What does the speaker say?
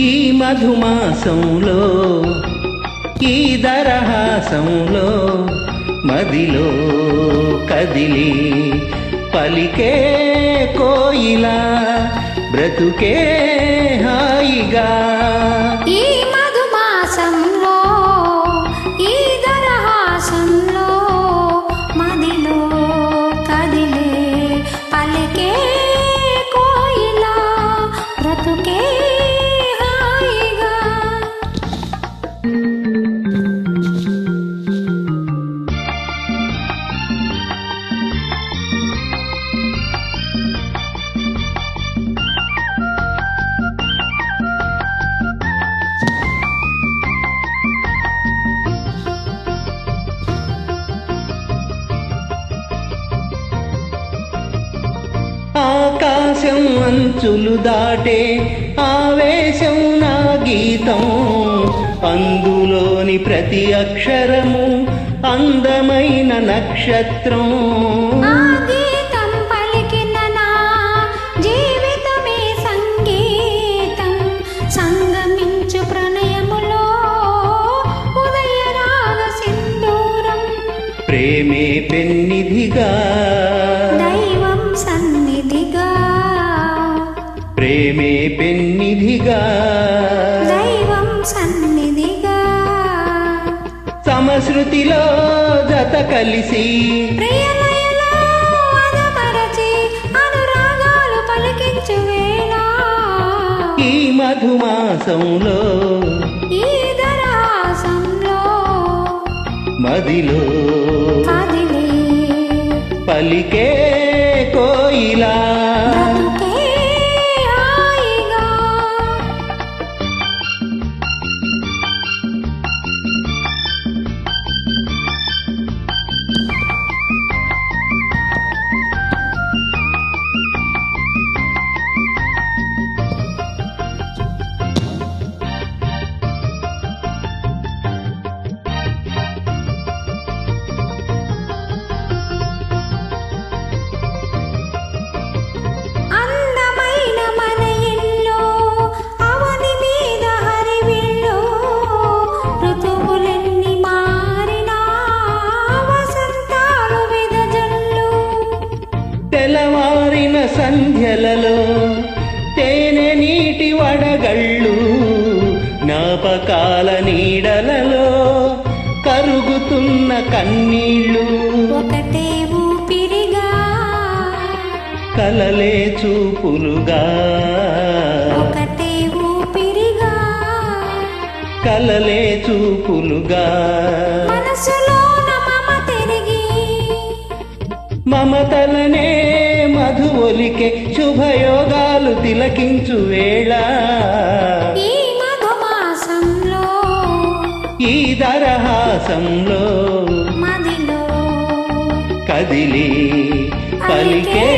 ఈ మధుమాసంలో ఈ దరహాసంలో మదిలో కదిలి పలికే కోయిలా బ్రతుకే ఆకాశం అంచులు దాటే ఆవేశం నా గీతం. అందులోని ప్రతి అక్షరము అందమైన నక్షత్రం. ఆ గీతం ప్రేమే పెన్నిధిగా. దైవం సన్నిధిగా. సమశృతిలో జత కలిసి. ఈ మధుమాసంలో. ఈ దరాసంలో మదిలో. పలికే కోయిలా. తెల్లవారిన సంధ్యలలో తేనె నీటి వడగళ్ళు జ్ఞాపకాల నీడలలో కరుగుతున్న కన్నీళ్ళు. ఒకటే ఊపిరిగా కలలే చూపులుగా. ఒకటే ఊపిరిగా కలలే చూపులుగా. మమతలనే మధువొలికే శుభయోగాలు తిలకించు వేళ. ఈ దరహాసంలో కదిలి పలికే